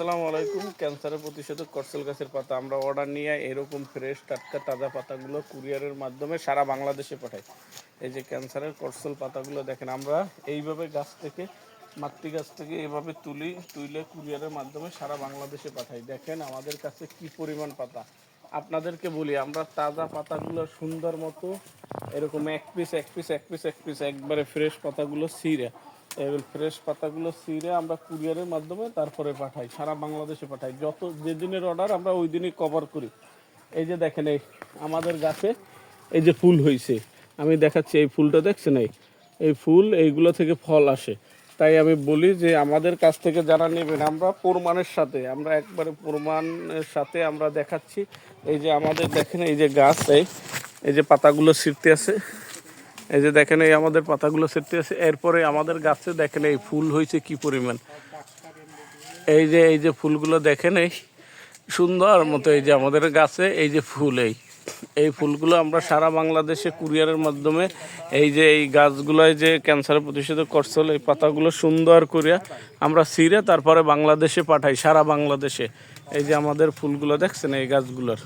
আসসালামু আলাইকুম। ক্যান্সারের প্রতিষেধক করসেল গাছের পাতা আমরা অর্ডার নিয়ে এরকম ফ্রেশ টাটকা, তাজা পাতাগুলো কুরিয়ারের মাধ্যমে সারা বাংলাদেশে পাঠাই। এই যে ক্যান্সারের করসেল পাতাগুলো দেখেন, আমরা এইভাবে গাছ থেকে মাতৃ গাছ থেকে এভাবে তুলি, তুলে কুরিয়ারের মাধ্যমে সারা বাংলাদেশে পাঠাই। দেখেন আমাদের কাছে কি পরিমাণ পাতা। আপনাদেরকে বলি, আমরা তাজা পাতাগুলো সুন্দর মতো এরকম এক পিস এক পিস এক পিস এক পিস একবারে ফ্রেশ পাতাগুলো ছিঁড়ে। এবার ফ্রেশ পাতাগুলো ছিঁড়ে আমরা কুরিয়ারের মাধ্যমে তারপরে পাঠাই, সারা বাংলাদেশে পাঠাই। যত যেদিনের অর্ডার আমরা ওই দিনই কভার করি। এই যে দেখেন, এই আমাদের গাছে এই যে ফুল হয়েছে আমি দেখাচ্ছি, এই ফুলটা দেখছেন? এই ফুল এইগুলো থেকে ফল আসে। তাই আমি বলি যে আমাদের কাছ থেকে যারা নেবেন, আমরা প্রমাণের সাথে, আমরা একবারে প্রমাণের সাথে আমরা দেখাচ্ছি। এই যে আমাদের দেখেন, এই যে গাছ, এই এই যে পাতাগুলো ছিঁড়তে আছে। এই যে দেখেন, এই আমাদের পাতাগুলো ছিঁড়তে আছে। এরপরে আমাদের গাছে দেখেন, এই ফুল হয়েছে কি পরিমাণ। এই যে এই যে ফুলগুলো দেখেন, এই সুন্দর মতো এই যে আমাদের গাছে, এই যে ফুল, এই। এই ফুলগুলো আমরা সারা বাংলাদেশে কুরিয়ারের মাধ্যমে এই যে এই গাছগুলোয় যে ক্যান্সারের প্রতিষেধক করছিল, এই পাতাগুলো সুন্দর করিয়া আমরা ছিঁড়ে তারপরে বাংলাদেশে পাঠাই, সারা বাংলাদেশে। এই যে আমাদের ফুলগুলো দেখছেন, এই গাছগুলোর।